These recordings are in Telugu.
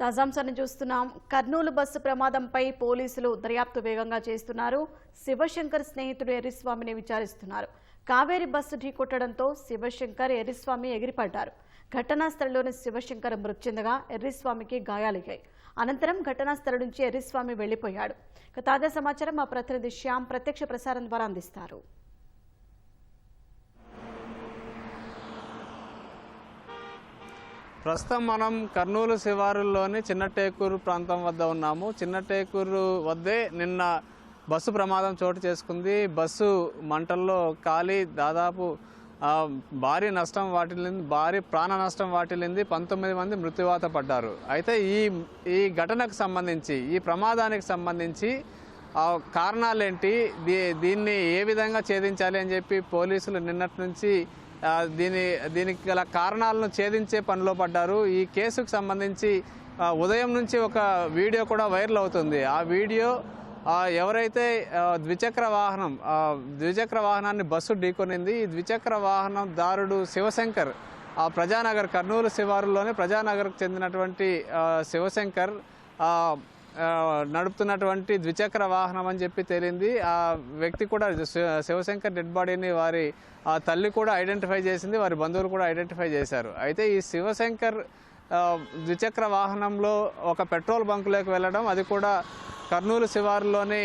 తాజాంశాన్ని చూస్తున్నాం. కర్నూలు బస్సు ప్రమాదంపై పోలీసులు దర్యాప్తు వేగంగా చేస్తున్నారు. శివశంకర్ స్నేహితుడు ఎర్రిస్వామిని విచారిస్తున్నారు. కావేరి బస్సు ఢీకొట్టడంతో శివశంకర్ ఎర్రిస్వామి ఎగిరిపడ్డారు. ఘటనా స్థలంలోని శివశంకర్ మృతి చెందగా ఎర్రిస్వామికి గాయాలయ్యాయి. అనంతరం ఘటనా స్థలం నుంచి ఎర్రిస్వామి వెళ్ళిపోయాడు తాజా సమాచారం మా ప్రతినిధి శ్యామ్ ప్రత్యక్ష ప్రసారం ద్వారా అందిస్తారు. ప్రస్తుతం మనం కర్నూలు శివారుల్లోని చిన్నటేకూరు ప్రాంతం వద్ద ఉన్నాము. చిన్నటేకూరు వద్దే నిన్న బస్సు ప్రమాదం చోటు చేసుకుంది. బస్సు మంటల్లో కాలి దాదాపు భారీ నష్టం వాటిల్లింది భారీ ప్రాణ నష్టం వాటిల్లింది. పంతొమ్మిది మంది మృత్యువాత పడ్డారు. అయితే ఈ ఈ ఘటనకు సంబంధించి ఈ ప్రమాదానికి సంబంధించి కారణాలేంటి? దీ దీన్ని ఏ విధంగా ఛేదించాలి అని చెప్పి పోలీసులు నిన్నటి నుంచి దీని దీనికి గల కారణాలను ఛేదించే పనిలో పడ్డారు. ఈ కేసుకు సంబంధించి ఉదయం నుంచి ఒక వీడియో కూడా వైరల్ అవుతుంది. ఆ వీడియో ఎవరైతే ద్విచక్ర వాహనం ద్విచక్ర వాహనాన్ని బస్సు ఢీకొనింది. ఈ ద్విచక్ర వాహనం దారుడు శివశంకర్ ఆ ప్రజానగర్ కర్నూలు శివారులోనే ప్రజానగర్కు చెందినటువంటి శివశంకర్ నడుపుతున్నటువంటి ద్విచక్ర వాహనం అని చెప్పి తేలింది. ఆ వ్యక్తి కూడా శివశంకర్ డెడ్ బాడీని వారి ఆ తల్లి కూడా ఐడెంటిఫై చేసింది వారి బంధువులు కూడా ఐడెంటిఫై చేశారు. అయితే ఈ శివశంకర్ ద్విచక్ర వాహనంలో ఒక పెట్రోల్ బంకులోకి వెళ్ళడం అది కూడా కర్నూలు శివారులోని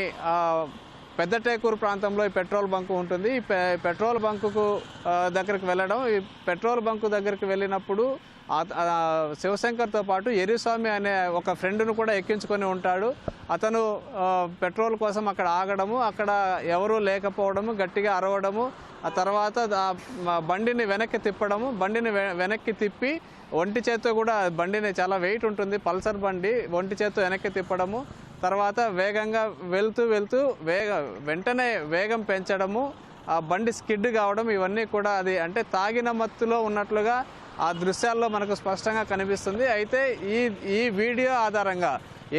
పెద్దటేకూరు ప్రాంతంలో ఈ పెట్రోల్ బంకు ఉంటుంది. ఈ పె- పెట్రోల్ బంకుకు దగ్గరికి వెళ్ళడం ఈ పెట్రోల్ బంకు దగ్గరికి వెళ్ళినప్పుడు శివశంకర్తో పాటు ఎరుస్వామి అనే ఒక ఫ్రెండ్ను కూడా ఎక్కించుకొని ఉంటాడు. అతను పెట్రోల్ కోసం అక్కడ ఆగడము అక్కడ ఎవరూ లేకపోవడము గట్టిగా అరవడము ఆ తర్వాత బండిని వెనక్కి తిప్పడము బండిని వె- వెనక్కి తిప్పి ఒంటి చేత్తో కూడా బండిని చాలా వెయిట్ ఉంటుంది. పల్సర్ బండి ఒంటి చేత్తో వెనక్కి తిప్పడము తర్వాత వేగంగా వెళ్తూ వెళ్తూ వేగ వెంటనే వేగం పెంచడము ఆ బండి స్కిడ్ కావడం ఇవన్నీ కూడా అది అంటే తాగిన మత్తులో ఉన్నట్లుగా ఆ దృశ్యాల్లో మనకు స్పష్టంగా కనిపిస్తుంది. అయితే ఈ ఈ వీడియో ఆధారంగా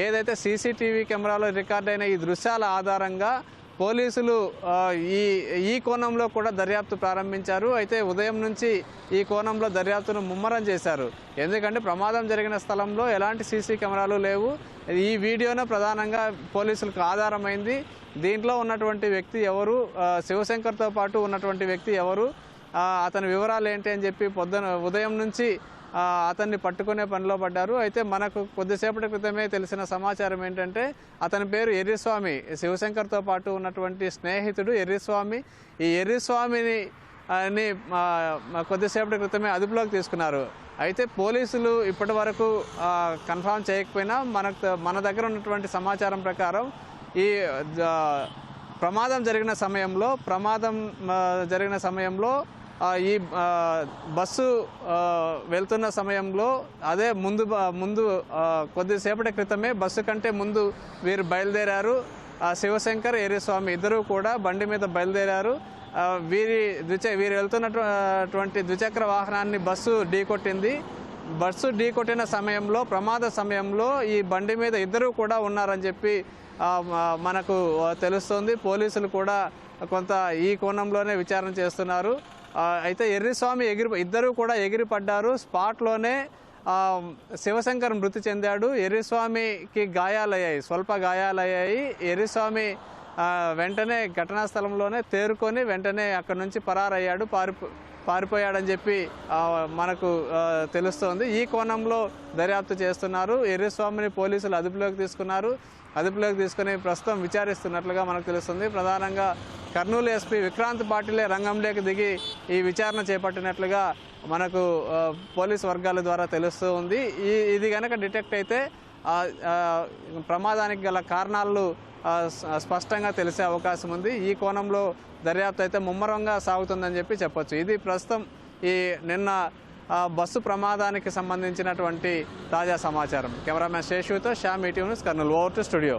ఏదైతే సీసీటీవీ కెమెరాలో రికార్డ్ అయిన ఈ దృశ్యాల ఆధారంగా పోలీసులు ఈ ఈ కోణంలో కూడా దర్యాప్తు ప్రారంభించారు. అయితే ఉదయం నుంచి ఈ కోణంలో దర్యాప్తును ముమ్మరం చేశారు. ఎందుకంటే ప్రమాదం జరిగిన స్థలంలో ఎలాంటి సీసీ కెమెరాలు లేవు. ఈ వీడియోనే ప్రధానంగా పోలీసులకు ఆధారమైంది. దీంట్లో ఉన్నటువంటి వ్యక్తి ఎవరు? శివశంకర్తో పాటు ఉన్నటువంటి వ్యక్తి ఎవరు? అతని వివరాలు ఏంటి అని చెప్పి పొద్దున ఉదయం నుంచి అతన్ని పట్టుకునే పనిలో పడ్డారు. అయితే మనకు కొద్దిసేపటి క్రితమే తెలిసిన సమాచారం ఏంటంటే అతని పేరు ఎర్రిస్వామి. శివశంకర్తో పాటు ఉన్నటువంటి స్నేహితుడు ఎర్రిస్వామి. ఈ ఎర్రిస్వామిని అని కొద్దిసేపటి క్రితమే అదుపులోకి తీసుకున్నారు. అయితే పోలీసులు ఇప్పటి వరకు కన్ఫామ్ చేయకపోయినా మనకు మన దగ్గర ఉన్నటువంటి సమాచారం ప్రకారం ఈ ప్రమాదం జరిగిన సమయంలో ప్రమాదం జరిగిన సమయంలో ఈ బస్సు వెళ్తున్న సమయంలో అదే ముందు ముందు కొద్దిసేపటి క్రితమే బస్సు కంటే ముందు వీరు బయలుదేరారు. శివశంకర్ ఏరిస్వామి ఇద్దరూ కూడా బండి మీద బయలుదేరారు. వీరి ద్విచ వీరు వెళ్తున్నటువంటి ద్విచక్ర వాహనాన్ని బస్సు ఢీకొట్టింది బస్సు ఢీకొట్టిన సమయంలో ప్రమాద సమయంలో ఈ బండి మీద ఇద్దరు కూడా ఉన్నారని చెప్పి మనకు తెలుస్తుంది. పోలీసులు కూడా కొంత ఈ కోణంలోనే విచారణ చేస్తున్నారు. అయితే ఎర్రిస్వామి ఎగిరి ఇద్దరు కూడా ఎగిరిపడ్డారు. స్పాట్లోనే శివశంకర్ మృతి చెందాడు. ఎర్రిస్వామికి గాయాలయ్యాయి స్వల్ప గాయాలయ్యాయి. ఎర్రిస్వామి వెంటనే ఘటనా స్థలంలోనే తేరుకొని వెంటనే అక్కడి నుంచి పరారయ్యాడు పారిపో పారిపోయాడని చెప్పి మనకు తెలుస్తోంది. ఈ కోణంలో దర్యాప్తు చేస్తున్నారు. ఎర్రస్వామిని పోలీసులు అదుపులోకి తీసుకున్నారు. అదుపులోకి తీసుకుని ప్రస్తుతం విచారిస్తున్నట్లుగా మనకు తెలుస్తుంది. ప్రధానంగా కర్నూలు ఎస్పీ విక్రాంత్ పాటిలే రంగంలోకి దిగి ఈ విచారణ చేపట్టినట్లుగా మనకు పోలీస్ వర్గాల ద్వారా తెలుస్తూ ఉంది ఈ ఇది కనుక డిటెక్ట్ అయితే ప్రమాదానికి గల కారణాలు స్పష్టంగా తెలిసే అవకాశం ఉంది. ఈ కోణంలో దర్యాప్తు అయితే ముమ్మరంగా సాగుతుందని చెప్పి చెప్పొచ్చు. ఇది ప్రస్తుతం ఈ నిన్న బస్సు ప్రమాదానికి సంబంధించినటువంటి తాజా సమాచారం. Cameraman శేషుతో Shyam ET news Kurnool over to studio.